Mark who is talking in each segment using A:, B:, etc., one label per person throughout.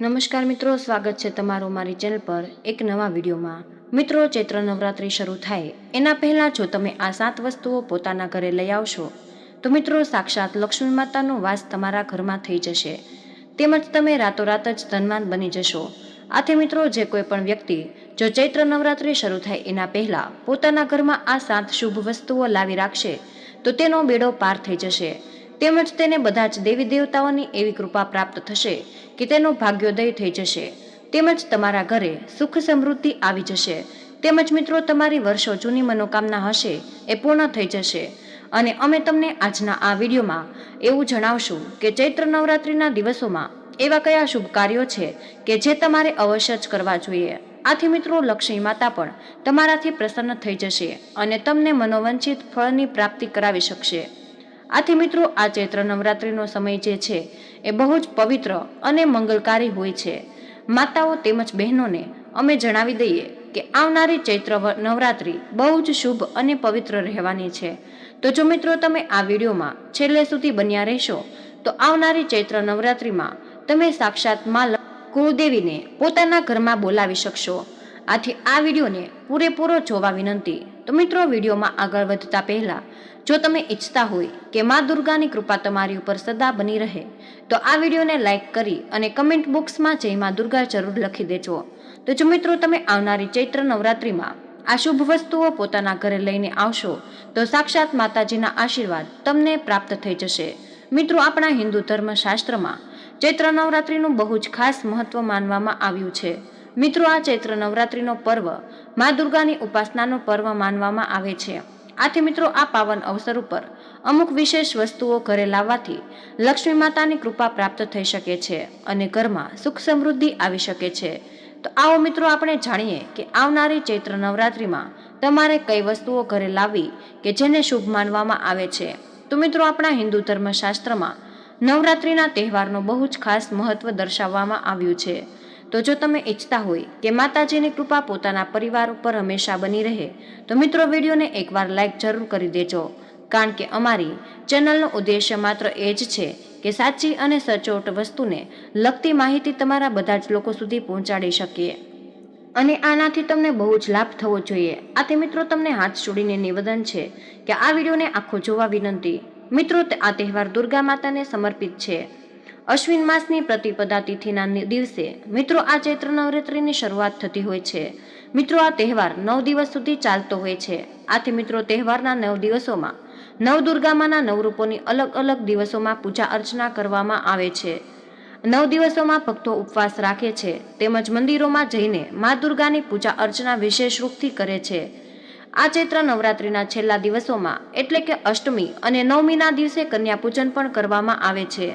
A: નમસ્કાર મિત્રો, સ્વાગત છે તમારું મારી ચેનલ પર એક નવા વિડીયોમાં. મિત્રો, ચૈત્ર નવરાત્રિ શરૂ થાય. એના પહેલાં જો તમે આ સાત વસ્તુઓ પોતાના ઘરે લઈ આવશો, તો મિત્રો, સાક્ષાત લક્ષ્મી માતાનો વાસ તમારા ઘરમાં થઈ જશે. તેમજ તમે રાતોરાત જ ધનવાન બની જશો. આથી મિત્રો, જે કોઈ પણ વ્યક્તિ જો ચૈત્ર નવરાત્રિ શરૂ થાય એના પહેલાં પોતાના ઘરમાં આ સાત શુભ વસ્તુઓ લાવી રાખશે, તો તેનો બેડો પાર થઈ જશે. તેમજ તેને બધા જ દેવી દેવતાઓની એવી કૃપા પ્રાપ્ત થશે કે તેનો ભાગ્યોદય થઈ જશે. તેમજ તમારા ઘરે સુખ સમૃદ્ધિ આવી જશે. તેમજ મિત્રો, તમારી વર્ષો જૂની મનોકામના હશે, એ પૂર્ણ થઈ જશે. અને અમે તમને આજના આ વિડીયોમાં એવું જણાવશું કે ચૈત્ર નવરાત્રિના દિવસોમાં એવા કયા શુભ કાર્યો છે કે જે તમારે અવશ્ય જ કરવા જોઈએ. આથી મિત્રો, લક્ષ્મી માતા પણ તમારાથી પ્રસન્ન થઈ જશે અને તમને મનોવંચિત ફળની પ્રાપ્તિ કરાવી શકશે. આથી મિત્રો, આ ચૈત્ર નવરાત્રિનો સમય જે છે, એ બહુ જ પવિત્ર અને મંગલકારી હોય છે. માતાઓ તેમજ બહેનોને અમે જણાવી દઈએ કે આવનારી ચૈત્ર નવરાત્રિ બહુ જ શુભ અને પવિત્ર રહેવાની છે. તો જો મિત્રો, તમે આ વિડીયોમાં છેલ્લે સુધી બન્યા રહેશો, તો આવનારી ચૈત્ર નવરાત્રિમાં તમે સાક્ષાતમાં લ- કુળદેવીને પોતાના ઘરમાં બોલાવી શકશો. આથી આ વિડીયોને પૂરેપૂરો જોવા વિનંતી તો મિત્રો, વિડીયોમાં આગળ વધતા પહેલાં, જો તમે ઈચ્છતા હોય કે મા દુર્ગાની કૃપા તમારી ઉપર સદા બની રહે, તો આ વિડીયોને લાઈક કરી અને કમેન્ટ બોક્સમાં જય મા દુર્ગા જરૂર લખી દેજો. તો જો મિત્રો, તમે આવનારી ચૈત્ર નવરાત્રિમાં આ શુભ વસ્તુઓ પોતાના ઘરે લઈને આવશો, તો સાક્ષાત માતાજીના આશીર્વાદ તમને પ્રાપ્ત થઈ જશે. મિત્રો, આપણા હિન્દુ ધર્મશાસ્ત્રમાં ચૈત્ર નવરાત્રિનું બહુ જ ખાસ મહત્વ માનવામાં આવ્યું છે. મિત્રો, આ ચૈત્ર નવરાત્રિનો પર્વ મા દુર્ગાની ઉપાસનાનો પર્વ માનવામાં આવે છે. આથી મિત્રો, આ પાવન અવસર ઉપર અમુક વિશેષ વસ્તુઓ ઘરે લાવવાથી લક્ષ્મી માતાની કૃપા પ્રાપ્ત થઈ શકે છે અને ઘરમાં સુખ સમૃદ્ધિ આવી શકે છે. તો આવો મિત્રો, આપણે જાણીએ કે આવનારી ચૈત્ર નવરાત્રિમાં તમારે કઈ વસ્તુઓ ઘરે લાવવી કે જેને શુભ માનવામાં આવે છે? તો મિત્રો, આપણા હિન્દુ ધર્મશાસ્ત્રમાં નવરાત્રિના તહેવારનો બહુ જ ખાસ મહત્વ દર્શાવવામાં આવ્યું છે. તો જો તમે ઈચ્છતા હોય કે માતાજીની કૃપા પોતાના પરિવાર ઉપર હંમેશા બની રહે, તો મિત્રો વિડીયોને એકવાર લાઈક જરૂર કરી દેજો. કારણ કે અમારી ચેનલનો ઉદ્દેશ્ય માત્ર એ જ છે કે સાચી અને સચોટ વસ્તુને લગતી માહિતી તમારા બધા જ લોકો સુધી પહોંચાડી શકીએ. અને આનાથી તમને બહુ જ લાભ થવો જોઈએ. આથી મિત્રો તમને હાથ જોડીને નિવેદન છે કે આ વિડીયોને આખો જોવા વિનંતી. મિત્રો, આ તહેવાર દુર્ગા માતાને સમર્પિત છે. અશ્વિન માસની પ્રતિપદા તિથિના દિવસે મિત્રો આ ચૈત્ર નવરાત્રિની શરૂઆત થતી હોય છે. મિત્રો આ તહેવાર નવ દિવસ સુધી ચાલતો હોય છે. આથી મિત્રો તહેવારના નવ દિવસોમાં નવ નવરૂપોની નવ અલગ અલગ દિવસોમાં પૂજા અર્ચના કરવામાં આવે છે. નવ દિવસોમાં ભક્તો ઉપવાસ રાખે છે. તેમજ મંદિરોમાં જઈને મા દુર્ગાની પૂજા અર્ચના વિશેષ રૂપથી કરે છે. આ ચૈત્ર નવરાત્રિના છેલ્લા દિવસોમાં એટલે કે અષ્ટમી અને નવમીના દિવસે કન્યા પૂજન પણ કરવામાં આવે છે.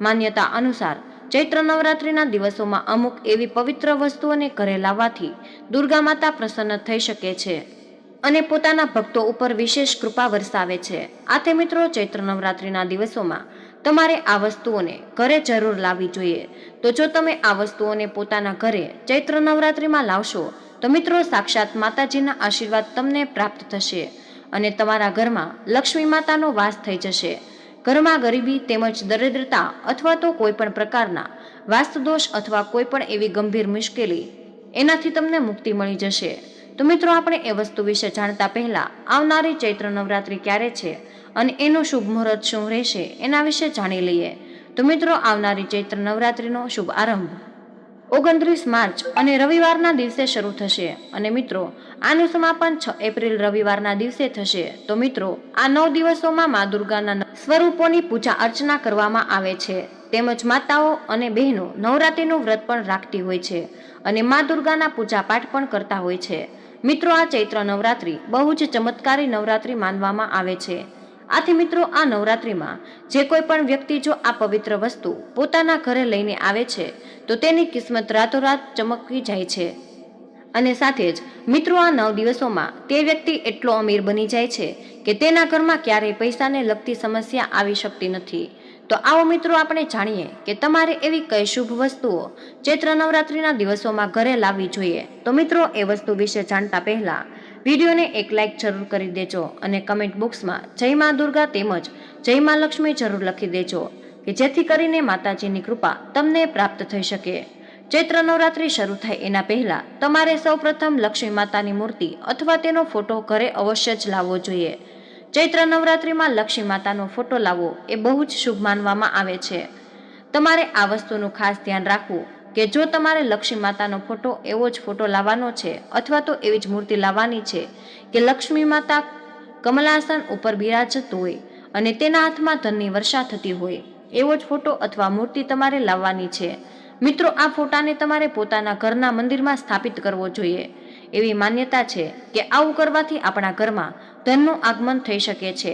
A: માન્યતા અનુસાર ચૈત્ર નવરાત્રિના દિવસોમાં અમુક એવી પવિત્ર વસ્તુઓને ઘરે લાવવાથી દુર્ગા માતા પ્રસન્ન થઈ શકે છે અને પોતાના ભક્તો ઉપર વિશેષ કૃપા વરસાવે છે. આથી મિત્રો, ચૈત્ર નવરાત્રિના દિવસોમાં તમારે આ વસ્તુઓને ઘરે જરૂર લાવવી જોઈએ. તો જો તમે આ વસ્તુઓને પોતાના ઘરે ચૈત્ર નવરાત્રિમાં લાવશો, તો મિત્રો, સાક્ષાત માતાજીના આશીર્વાદ તમને પ્રાપ્ત થશે અને તમારા ઘરમાં લક્ષ્મી માતાનો વાસ થઈ જશે. ઘરમાં ગરીબી તેમજ દરિદ્રતા અથવા તો કોઈ પણ પ્રકારના વાસ્તુદોષ અથવા કોઈ પણ એવી ગંભીર મુશ્કેલી એનાથી તમને મુક્તિ મળી જશે. તો મિત્રો, આપણે એ વસ્તુ વિશે જાણતા પહેલા આવનારી ચૈત્ર નવરાત્રિ ક્યારે છે અને એનું શુભ મુહૂર્ત શું રહેશે એના વિશે જાણી લઈએ. તો મિત્રો, આવનારી ચૈત્ર નવરાત્રિનો શુભ આરંભ ઓગણત્રીસ માર્ચ અને રવિવારના દિવસે શરૂ થશે. અને મિત્રો, આનું સમાપન છ એપ્રિલ રવિવારના દિવસે થશે. તો મિત્રો, આ નવ દિવસોમાં મા દુર્ગાના સ્વરૂપોની પૂજા અર્ચના કરવામાં આવે છે. તેમજ માતાઓ અને બહેનો નવરાત્રિનું વ્રત પણ રાખતી હોય છે અને મા દુર્ગાના પૂજા પાઠ પણ કરતા હોય છે. મિત્રો, આ ચૈત્ર નવરાત્રિ બહુ જ ચમત્કારી નવરાત્રિ માનવામાં આવે છે. આથી મિત્રો, આ નવરાત્રિમાં જે કોઈ પણ વ્યક્તિ જો આ પવિત્ર વસ્તુ પોતાના ઘરે લઈને આવે છે, તો તેની કિસ્મત રાતોરાત ચમકી જાય છે. અને સાથે જ, મિત્રો, આ નવ દિવસોમાં તે વ્યક્તિ એટલો અમીર બની જાય છે કે તેના ઘરમાં ક્યારેય પૈસાને લગતી સમસ્યા આવી શકતી નથી. તો આવો મિત્રો, આપણે જાણીએ કે તમારે એવી કઈ શુભ વસ્તુઓ ચૈત્ર નવરાત્રિના દિવસોમાં ઘરે લાવવી જોઈએ? તો મિત્રો, એ વસ્તુ વિશે જાણતા પહેલા વિડીયોને એક લાઇક જરૂર કરી દેજો અને કમેન્ટ બોક્સમાં જય મા દુર્ગા તેમજ જય મા લક્ષ્મી જરૂર લખી દેજો કે જેથી કરીને માતાજીની કૃપા તમને પ્રાપ્ત થઈ શકે. ચૈત્ર નવરાત્રિ શરૂ થાય એના પહેલા તમારે સૌપ્રથમ લક્ષ્મી માતાની મૂર્તિ અથવા તેનો ફોટો ઘરે અવશ્ય જ લાવવો જોઈએ. ચૈત્ર નવરાત્રિમાં લક્ષ્મી માતાનો ફોટો લાવવો એ બહુ જ શુભ માનવામાં આવે છે. તમારે આ વસ્તુનું ખાસ ધ્યાન રાખવું કે જો તમારે લક્ષ્મી માતાનો ફોટો એવો જ ફોટો લાવવાનો છે અથવા તો એવી જ મૂર્તિ લાવવાની છે કે લક્ષ્મી માતા કમલાસન ઉપર બિરાજત હોય અને તેના હાથમાં ધનની વર્ષા થતી હોય, એવો જ ફોટો અથવા મૂર્તિ તમારે લાવવાની છે. મિત્રો, આ ફોટાને તમારે પોતાના ઘરના મંદિરમાં સ્થાપિત કરવો જોઈએ. એવી માન્યતા છે કે આવું કરવાથી આપણા ઘરમાં ધનનું આગમન થઈ શકે છે.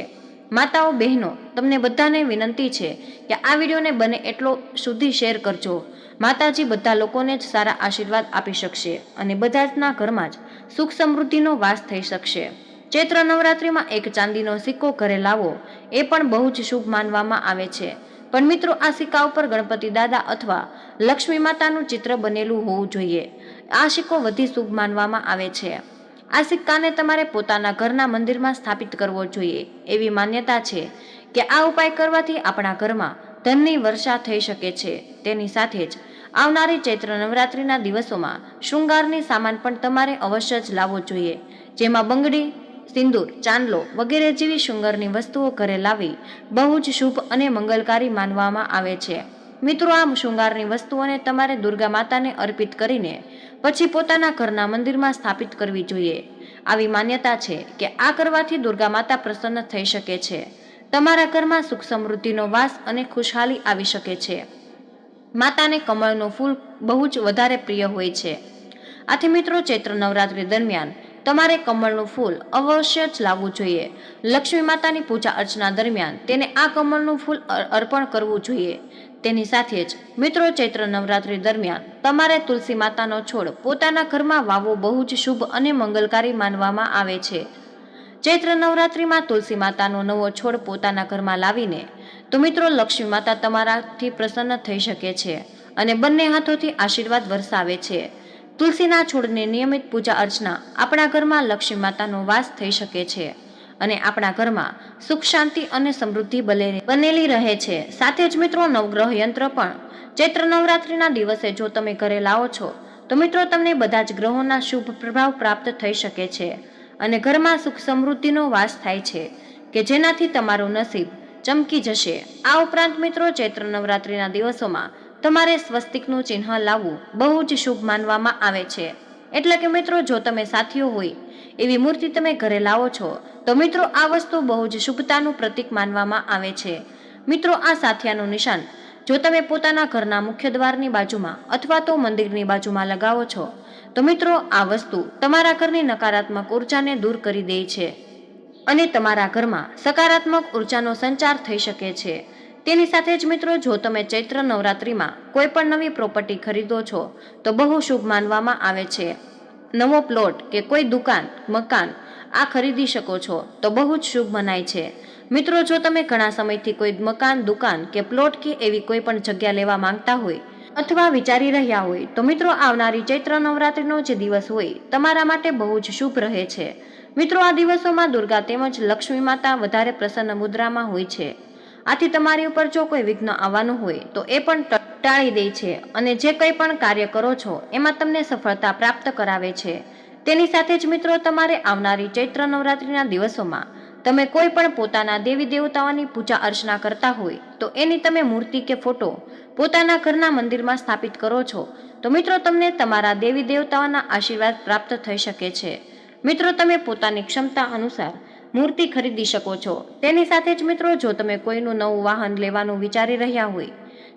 A: માતાઓ, બહેનો, તમને બધાને વિનંતી છે કે આ વિડીયોને બને એટલો સુધી શેર કરજો. માતાજી બધા લોકોને જ સારા આશીર્વાદ આપી શકશે અને બધા જના ઘરમાં જ સુખ સમૃદ્ધિનો વાસ થઈ શકશે. ચૈત્ર નવરાત્રિમાં એક ચાંદીનો સિક્કો ઘરે લાવો, એ પણ બહુ જ શુભ માનવામાં આવે છે. પણ મિત્રો, આ સિક્કા ઉપર ગણપતિ દાદા અથવા લક્ષ્મી માતાનું ચિત્ર બનેલું હોવું જોઈએ. આ સિક્કો વધી શુભ માનવામાં આવે છે. આ સિક્કાને તમારે પોતાના ઘરના મંદિરમાં સ્થાપિત કરવો જોઈએ, એવી માન્યતા છે કે આ ઉપાય કરવાથી આપણા ઘરમાં ધનની વર્ષા થઈ શકે છે. તેની સાથે જ આવનારી ચૈત્ર નવરાત્રિના દિવસોમાં શૃંગારની સામાન પણ તમારે અવશ્ય જ લાવવો જોઈએ. જેમાં બંગડી, સિંદૂર, ચાંદલો વગેરે જેવી શૃંગારની વસ્તુઓ ઘરે લાવી બહુ જ શુભ અને મંગલકારી માનવામાં આવે છે. મિત્રો આ શૃંગારની વસ્તુઓને તમારે દુર્ગા માતાને અર્પિત કરીને પછી પોતાના ઘરના મંદિરમાં સ્થાપિત કરવી જોઈએ. આવી માન્યતા છે કે આ કરવાથી દુર્ગા માતા પ્રસન્ન થઈ શકે છે. તમારા ઘરમાં સુખ સમૃદ્ધિનો વાસ અને ખુશહાલી આવી શકે છે. માતાને કમળનું ફૂલ બહુ જ વધારે પ્રિય હોય છે. આથી મિત્રો, ચૈત્ર નવરાત્રિ દરમિયાન તમારે કમળનું ફૂલ અવશ્ય જ લાવવું જોઈએ. લક્ષ્મી માતાની પૂજા અર્ચના દરમિયાન તેને આ કમળનું ફૂલ અર્પણ કરવું જોઈએ. તેની સાથે જ મિત્રો, ચૈત્ર નવરાત્રિ દરમિયાન તમારે તુલસી માતાનો છોડ પોતાના ઘરમાં વાવવો બહુ જ શુભ અને મંગલકારી માનવામાં આવે છે. ચૈત્ર નવરાત્રિમાં તુલસી માતાનો નવો છોડ પોતાના ઘરમાં લાવીને તો મિત્રો લક્ષ્મી માતા તમારાથી પ્રસન્ન થઈ શકે છે અને બંને હાથોથી આશીર્વાદ વરસાવે છે. તુલસીના છોડની નિયમિત પૂજા અર્ચના આપણા ઘરમાં લક્ષ્મી માતાનો વાસ થઈ શકે છે અને આપણા ઘરમાં સુખ, શાંતિ અને સમૃદ્ધિ બને- બનેલી રહે છે. સાથે જ મિત્રો નવગ્રહ યંત્ર પણ ચૈત્ર નવરાત્રિના દિવસે જો તમે ઘરે લાવો છો, તો મિત્રો તમને બધા જ ગ્રહોના શુભ પ્રભાવ પ્રાપ્ત થઈ શકે છે અને ઘરમાં સુખ સમૃદ્ધિનો વાસ થાય છે કે જેનાથી તમારું નસીબ ચમકી જશે. આ ઉપરાંત મિત્રો, ચૈત્ર નવરાત્રિના દિવસોમાં તમારે સ્વસ્તિકનું ચિહ્ન લાવવું બહુ જ શુભ માનવામાં આવે છે. એટલે કે મિત્રો, જો તમે સાથીઓ હોય, એવી મૂર્તિ તમે ઘરે લાવો છો, તો મિત્રો, આ વસ્તુ બહુ જ શુભતાનું પ્રતીક માનવામાં આવે છે. મિત્રો, આ સાથિયાનું નિશાન, જો તમે પોતાના ઘરના મુખ્ય દ્વારની બાજુમાં અથવા તો મંદિરની બાજુમાં લગાવો છો, તો મિત્રો, આ વસ્તુ તમારા ઘરની નકારાત્મક ઉર્જાને દૂર કરી દે છે. અને તમારા ઘરમાં સકારાત્મક ઉર્જાનો સંચાર થઈ શકે છે. તેની સાથે જ મિત્રો, જો તમે ચૈત્ર નવરાત્રિમાં કોઈ પણ નવી પ્રોપર્ટી ખરીદો છો, તો બહુ શુભ માનવામાં આવે છે. નવો પ્લોટ કે કોઈ દુકાન, મકાન આ ખરીદી શકો છો, તો બહુ જ શુભ મનાય છે. મિત્રો, જો તમે ઘણા સમયથી કોઈ મકાન, દુકાન કે પ્લોટ કે એવી કોઈ પણ જગ્યા લેવા માંગતા હોય અથવા વિચારી રહ્યા હોય, તો મિત્રો, આવનારી ચૈત્ર નવરાત્રિનો જે દિવસ હોય, તમારા માટે બહુ જ શુભ રહે છે. મિત્રો, આ દિવસોમાં દુર્ગા તેમજ લક્ષ્મી માતા વધારે પ્રસન્ન મુદ્રામાં હોય છે. આથી તમારી ઉપર જો કોઈ વિઘ્ન આવવાનું હોય, તો એ પણ ટાળી દે છે અને જે કંઈ પણ કાર્ય કરો છો, એમાં તમને સફળતા પ્રાપ્ત કરાવે છે. તેની સાથે જ મિત્રો, તમારે આવનારી ચૈત્ર નવરાત્રિના દિવસોમાં તમે કોઈ પણ પોતાના દેવી દેવતાઓની પૂજા અર્ચના કરતા હોય, તો એની તમે મૂર્તિ કે ફોટો પોતાના ઘરના મંદિરમાં સ્થાપિત કરો છો, તો મિત્રો, તમને તમારા દેવી દેવતાઓના આશીર્વાદ પ્રાપ્ત થઈ શકે છે. મિત્રો, તમે પોતાની ક્ષમતા અનુસાર મૂર્તિ ખરીદી શકો છો. તેની સાથે જ મિત્રો, જો તમે કોઈનું નવું વાહન લેવાનું વિચારી રહ્યા હોય,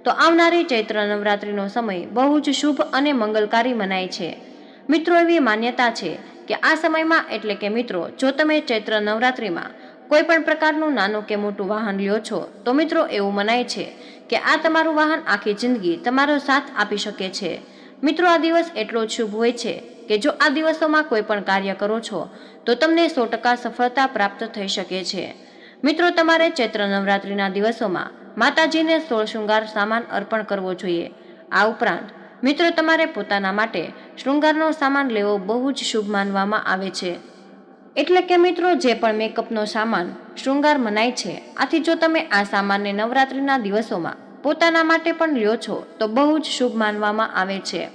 A: તો આવનારી ચૈત્ર નવરાત્રિનો સમય બહુ જ શુભ અને મંગલકારી મનાય છે. મિત્રો, એવી માન્યતા છે કે આ સમયમાં, એટલે કે મિત્રો, જો તમે ચૈત્ર નવરાત્રિમાં કોઈ પણ પ્રકારનું નાનું કે મોટું વાહન લ્યો છો, તો મિત્રો, એવું મનાય છે કે આ તમારું વાહન આખી જિંદગી તમારો સાથ આપી શકે છે. મિત્રો, આ દિવસ એટલો શુભ હોય છે કે જો આ દિવસોમાં કોઈ પણ કાર્ય કરો છો, તો તમને સો ટકા સફળતા પ્રાપ્ત થઈ શકે છે. મિત્રો, તમારે ચૈત્ર નવરાત્રિના દિવસોમાં માતાજીને સોળ શૃંગાર સામાન અર્પણ કરવો જોઈએ. આ ઉપરાંત, મિત્રો, તમારે પોતાના માટે શૃંગારનો સામાન લેવો બહુ જ શુભ માનવામાં આવે છે. એટલે કે, મિત્રો, જે પણ મેકઅપનો સામાન શૃંગાર મનાય છે, આથી જો તમે આ સામાનને નવરાત્રિના દિવસોમાં પોતાના માટે પણ લ્યો છો, તો બહુ જ શુભ માનવામાં આવે છે.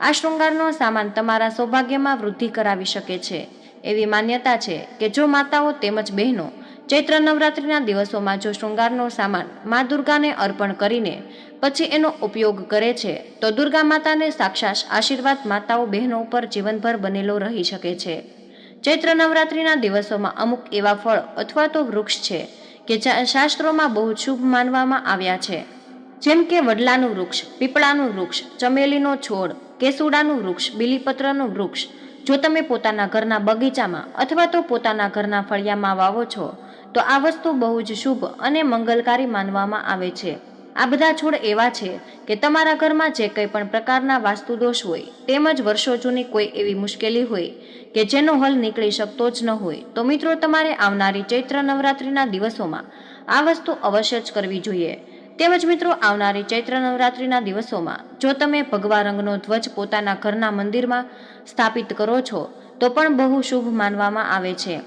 A: આ શૃંગારનો સામાન તમારા સૌભાગ્યમાં વૃદ્ધિ કરાવી શકે છે. એવી માન્યતા છે કે જો માતાઓ તેમજ બહેનો ચૈત્ર નવરાત્રિના દિવસોમાં જો શૃંગારનો સામાન મા દુર્ગાને અર્પણ કરીને પછી એનો ઉપયોગ કરે છે, તો દુર્ગા માતાને સાક્ષાત આશીર્વાદ માતાઓ બહેનો ઉપર જીવનભર બનેલો રહી શકે છે. ચૈત્ર નવરાત્રિના દિવસોમાં અમુક એવા ફળ અથવા તો વૃક્ષ છે કે જ્યાં શાસ્ત્રોમાં બહુ શુભ માનવામાં આવ્યા છે. જેમ કે વડલાનું વૃક્ષ, પીપળાનું વૃક્ષ, ચમેલીનો છોડ, કેસુડાનું વૃક્ષ, બીલીપત્રનું વૃક્ષ. જો તમે પોતાના ઘરના બગીચામાં અથવા તો પોતાના ઘરના ફળિયામાં વાવો છો, તો આ વસ્તુ બહુ જ શુભ અને મંગલકારી માનવામાં આવે છે. આ બધા છોડ એવા છે કે તમારા ઘરમાં જે કંઈ પણ પ્રકારના વાસ્તુ દોષ હોય, તેમજ વર્ષો જૂની કોઈ એવી મુશ્કેલી હોય, કે જેનો હલ નીકળી શકતો જ ન હોય, તો મિત્રો તમારે આવનારી ચૈત્ર નવરાત્રિના દિવસોમાં આ વસ્તુ અવશ્ય જ કરવી જોઈએ. તેમજ મિત્રો, આવનારી ચૈત્ર નવરાત્રિના દિવસોમાં જો તમે ભગવા રંગનો ધ્વજ પોતાના ઘરના મંદિરમાં સ્થાપિત કરો છો, તો પણ બહુ શુભ માનવામાં આવે છે.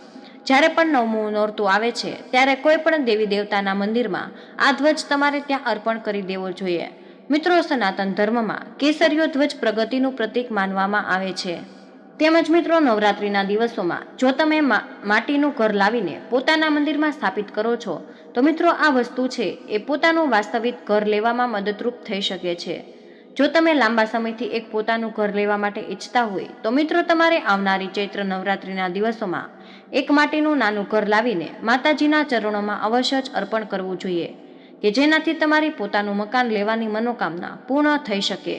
A: જ્યારે પણ નવમું નોરતું આવે છે, ત્યારે કોઈ પણ દેવી દેવતાના મંદિરમાં આ ધ્વજ તમારે ત્યાં અર્પણ કરી દેવો જોઈએ. મિત્રો, સનાતન ધર્મમાં કેસરીયો ધ્વજ પ્રગતિનું પ્રતીક માનવામાં આવે છે. તેમજ મિત્રો નવરાત્રિના દિવસોમાં જો તમે માટીનું ઘર લાવીને પોતાના મંદિરમાં સ્થાપિત કરો છો, તો મિત્રો આ વસ્તુ છે એ પોતાનું વાસ્તવિક ઘર લેવામાં મદદરૂપ થઈ શકે છે. જો તમે લાંબા સમયથી એક પોતાનું ઘર લેવા માટે ઈચ્છતા હોય, તો મિત્રો તમારે આવનારી ચૈત્ર નવરાત્રિના દિવસોમાં એક માટીનું નાનું ઘર લાવીને માતાજીના ચરણોમાં અવશ્ય જ અર્પણ કરવું જોઈએ, કે જેનાથી તમારી પોતાનું મકાન લેવાની મનોકામના પૂર્ણ થઈ શકે.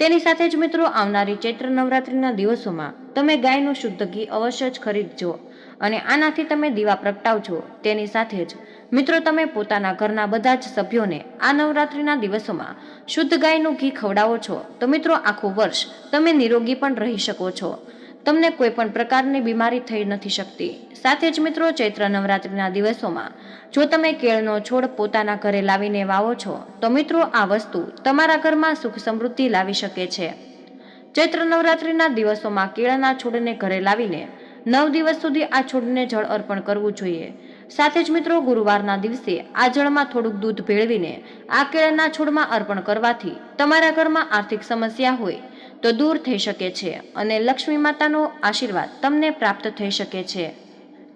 A: તેની સાથે જ મિત્રો આવનારી ચૈત્ર નવરાત્રિના દિવસોમાં તમે ગાયનું શુદ્ધ ઘી અવશ્ય જ ખરીદજો અને આનાથી તમે દીવા પ્રગટાવજો. તેની સાથે જ મિત્રો તમે પોતાના ઘરના બધા જ સભ્યોને આ નવરાત્રિના દિવસોમાં શુદ્ધ ગાયનું ઘી ખવડાવો છો. તો મિત્રો આખું વર્ષ તમે નિરોગી પણ રહી શકો છો. તમને કોઈ પણ પ્રકારની બીમારી થઈ નથી શકતી. સાથે જ મિત્રો, ચૈત્ર નવરાત્રિના દિવસોમાં જો તમે કેળનો છોડ પોતાના ઘરે લાવીને વાવો છો, તો મિત્રો આ વસ્તુ તમારા ઘરમાં સુખ સમૃદ્ધિ લાવી શકે છે. ચૈત્ર નવરાત્રિના દિવસોમાં કેળના છોડને ઘરે લાવીને નવ દિવસ સુધી આ છોડને જળ અર્પણ કરવું જોઈએ. સાથે જ મિત્રો, ગુરુવારના દિવસે આ જળમાં થોડુંક દૂધ ભેળવીને આ કેળના છોડમાં અર્પણ કરવાથી તમારા ઘરમાં આર્થિક સમસ્યા હોય તો દૂર થઈ શકે છે અને લક્ષ્મી માતાનો આશીર્વાદ તમને પ્રાપ્ત થઈ શકે છે.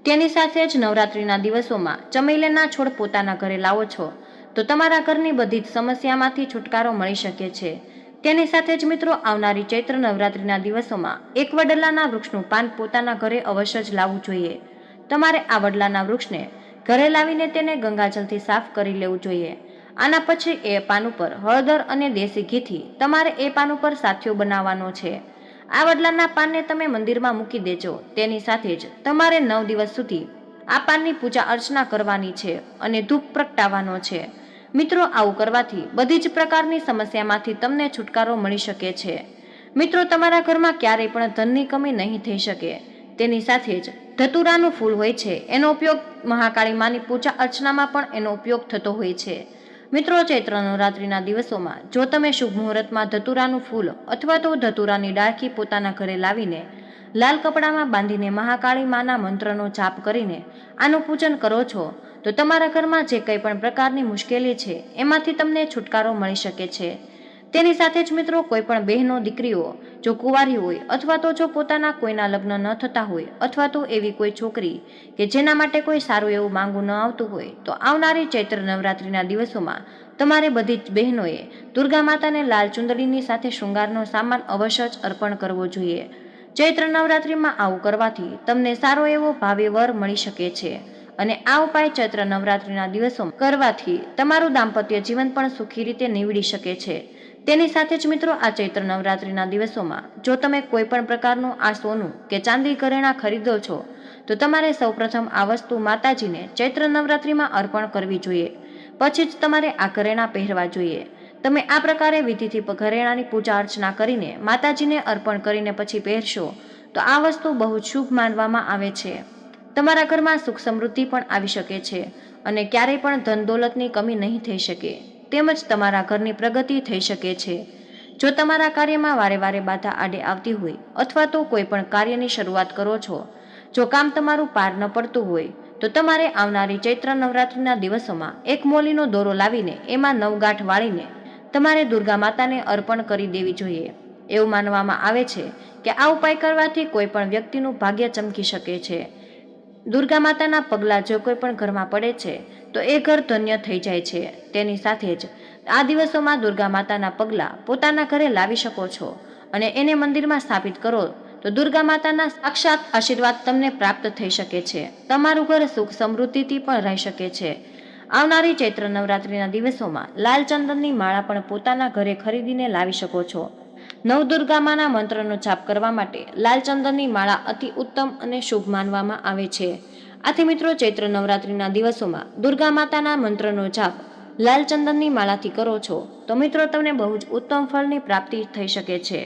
A: તેની સાથે જ નવરાત્રિના દિવસોમાં ચમેલીના છોડ પોતાના ઘરે લાવો છો, તો તમારા ઘરની બધી જ સમસ્યામાંથી છુટકારો મળી શકે છે. તેની સાથે જ મિત્રો આવનારી ચૈત્ર નવરાત્રિના દિવસોમાં એક વડલાના વૃક્ષનું પાન પોતાના ઘરે અવશ્ય જ લાવવું જોઈએ. તમારે આ વડલાના વૃક્ષને ઘરે લાવીને તેને ગંગાજલથી સાફ કરી લેવું જોઈએ. આના પછી એ પાન ઉપર હળદર અને દેશી ઘીથી તમારે એ પાન ઉપર સાથીઓ બનાવવાનો છે. આ વડલાના પાનને તમે મંદિરમાં મૂકી દેજો. તેની સાથે જ તમારે નવ દિવસ સુધી આ પાનની પૂજા અર્ચના કરવાની છે અને ધૂપ પ્રગટાવવાનો છે. મિત્રો, આવું કરવાથી બધી જ પ્રકારની સમસ્યામાંથી તમને છુટકારો મળી શકે છે. મિત્રો, તમારા ઘરમાં ક્યારેય પણ ધનની કમી નહીં થઈ શકે. તેની સાથે જ ધતુરાનું ફૂલ હોય છે. એનો ઉપયોગ મહાકાળી માની પૂજા અર્ચનામાં પણ એનો ઉપયોગ થતો હોય છે. મિત્રો ચૈત્ર નવરાત્રિના દિવસોમાં જો તમે શુભ મુહૂર્તમાં ધતુરાનું ફૂલ અથવા તો ધતુરાની ડાળખી પોતાના ઘરે લાવીને લાલ કપડામાં બાંધીને મહાકાળી માના મંત્રનો જાપ કરીને આનું પૂજન કરો છો, તો તમારા ઘરમાં જે કંઈ પણ પ્રકારની મુશ્કેલી છે, એમાંથી તમને છુટકારો મળી શકે છે. તેની સાથે જ મિત્રો, કોઈ પણ બહેનો, દીકરીઓ જો કુંવારી હોય અથવા તો જો પોતાના કોઈના લગ્ન ન થતા હોય અથવા તો એવી કોઈ છોકરી કે જેના માટે કોઈ સારું એવું માંગવું ન આવતું હોય, તો આવનારી ચૈત્ર નવરાત્રિના દિવસોમાં તમારે બધી જ બહેનોએ દુર્ગા માતાને લાલ ચુંદડીની સાથે શૃંગારનો સામાન અવશ્ય જ અર્પણ કરવો જોઈએ. ચૈત્ર નવરાત્રિમાં આવું કરવાથી તમને સારો એવો ભાવે વર મળી શકે છે અને આ ઉપાય ચૈત્ર નવરાત્રિના દિવસો કરવાથી તમારું દાંપત્ય જીવન પણ સુખી રીતે નીવડી શકે છે. તેની સાથે જ મિત્રો આ ચૈત્ર નવરાત્રિના દિવસોમાં, જો તમે કોઈ પણ પ્રકારનું આ સોનું કે ચાંદી ઘરેણા ખરીદો છો, તો તમારે સૌપ્રથમ આ વસ્તુ માતાજીને ચૈત્ર નવરાત્રિમાં અર્પણ કરવી જોઈએ. પછી જ તમારે આ ઘરેણા પહેરવા જોઈએ. તમે આ પ્રકારે વિધિથી ઘરેણાની પૂજા અર્ચના કરીને માતાજીને અર્પણ કરીને પછી પહેરશો, તો આ વસ્તુ બહુ શુભ માનવામાં આવે છે. તમારા ઘરમાં સુખ સમૃદ્ધિ પણ આવી શકે છે અને ક્યારેય પણ ધન દોલતની કમી નહીં થઈ શકે. તેમજ તમારા ઘરની પ્રગતિ થઈ શકે છે. જો તમારા કાર્યમાં વારે વારે બાધા આડે આવતી હોય અથવા તો કોઈ પણ કાર્યની શરૂઆત કરો છો, જો કામ તમારું પાર ન પડતું હોય, તો તમારે આવનારી ચૈત્ર નવરાત્રિના દિવસોમાં એક મોલીનો દોરો લાવીને એમાં નવગાંઠ વાળીને તમારે દુર્ગા માતાને અર્પણ કરી દેવી જોઈએ. એવું માનવામાં આવે છે કે આ ઉપાય કરવાથી કોઈ પણ વ્યક્તિનું ભાગ્ય ચમકી શકે છે. દુર્ગા માતાના પગલાં જો કોઈ પણ ઘરમાં પડે છે તો એ ઘર ધન્ય થઈ જાય છે. તેની સાથે જ આ દિવસોમાં દુર્ગા માતાના પગલાં પોતાના ઘરે લાવી શકો છો અને એને મંદિરમાં સ્થાપિત કરો તો દુર્ગા માતાના સાક્ષાત આશીર્વાદ તમને પ્રાપ્ત થઈ શકે છે. તમારું ઘર સુખ સમૃદ્ધિથી પણ રહી શકે છે. આવનારી ચૈત્ર નવરાત્રિના દિવસોમાં લાલ ચંદનની માળા પણ પોતાના ઘરે ખરીદીને લાવી શકો છો. નવદુર્ગામાના મંત્રનો જાપ કરવા માટે લાલચંદનની માળા અતિ ઉત્તમ અને શુભ માનવામાં આવે છે. આથી મિત્રો ચૈત્ર નવરાત્રિના દિવસોમાં દુર્ગા માતાના મંત્રનો જાપ લાલ ચંદનની માળાથી કરો છો, તો મિત્રો તમને બહુ જ ઉત્તમ ફળની પ્રાપ્તિ થઈ શકે છે.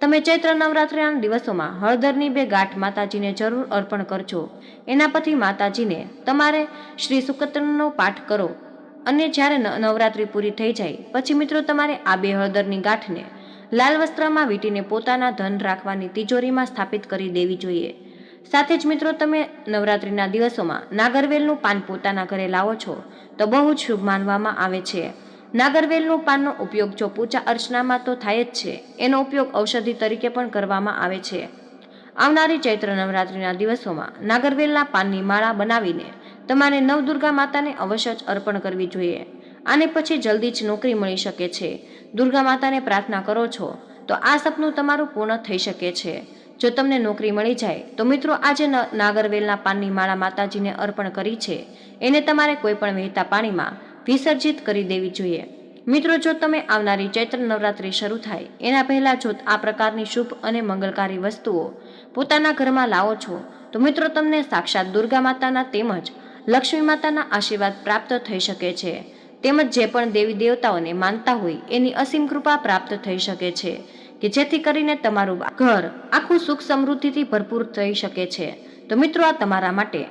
A: તમે ચૈત્ર નવરાત્રિના દિવસોમાં હળદરની બે ગાંઠ માતાજીને જરૂર અર્પણ કરજો. એના પછી માતાજીને તમારે શ્રી સુકત્રનો પાઠ કરો. અને જ્યારે નવરાત્રિ પૂરી થઈ જાય, પછી મિત્રો તમારે આ બે હળદરની ગાંઠને લાલ વસ્ત્રમાં વીંટીને પોતાના ધન રાખવાની તિજોરીમાં સ્થાપિત કરી દેવી જોઈએ. સાથે જ મિત્રો તમે નવરાત્રિના દિવસોમાં નાગરવેલનું પાન પોતાના ઘરે લાવો છો, તો બહુ જ શુભ માનવામાં આવે છે. નાગરવેલનું પાનનો ઉપયોગ જો પૂજા અર્ચનામાં તો થાય જ છે, એનો ઉપયોગ ઔષધિ તરીકે પણ કરવામાં આવે છે. આવનારી ચૈત્ર નવરાત્રિના દિવસોમાં નાગરવેલના પાનની માળા બનાવીને તમારે નવદુર્ગા માતાને અવશ્ય જ અર્પણ કરવી જોઈએ. આને પછી જલ્દી જ નોકરી મળી શકે છે. દુર્ગા માતાને પ્રાર્થના કરો છો, તો આ સપનું તમારું પૂર્ણ થઈ શકે છે. જો તમને નોકરી મળી જાય, તો મિત્રો આજે નાગરવેલના પાનની માળા માતાજીને અર્પણ કરી છે. એને તમારે કોઈ પણ વહેતા પાણીમાં વિસર્જિત કરી દેવી જોઈએ. મિત્રો, જો તમે આવનારી ચૈત્ર નવરાત્રિ શરૂ થાય, એના પહેલા જો આ પ્રકારની શુભ અને મંગલકારી વસ્તુઓ પોતાના ઘરમાં લાવો છો, તો મિત્રો તમને સાક્ષાત દુર્ગા માતાના તેમજ લક્ષ્મી માતાના આશીર્વાદ પ્રાપ્ત થઈ શકે છે. તેમજ જે પણ દેવી દેવતાઓને માનતા હોય, એની અસીમ કૃપા પ્રાપ્ત થઈ શકે છે. કે જેથી કરીને તમારું ઘર આખું સુખ સમૃદ્ધિથી ભરપૂર થઈ શકે છે. તો મિત્રો, આ તમારા માટે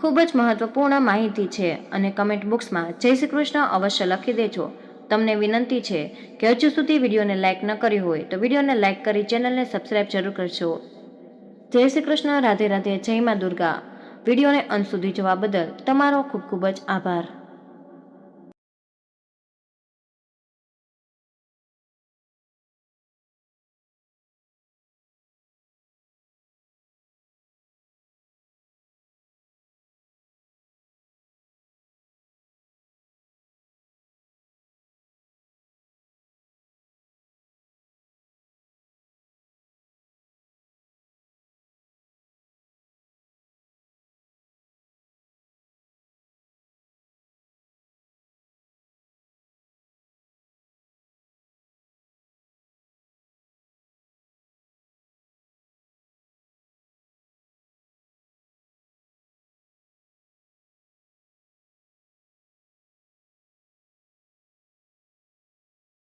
A: ખૂબ જ મહત્વપૂર્ણ માહિતી છે અને કમેન્ટ બોક્સમાં જય શ્રી કૃષ્ણ અવશ્ય લખી દેજો. તમને વિનંતી છે કે હજુ સુધી વિડીયોને લાઇક ન કરી હોય તો વિડીયોને લાઇક કરી ચેનલને સબસ્ક્રાઇબ જરૂર કરજો. જય શ્રી કૃષ્ણ, રાધે રાધે, જય મા દુર્ગા. વિડીયોને અંત સુધી જોવા બદલ તમારો ખૂબ ખૂબ જ આભાર.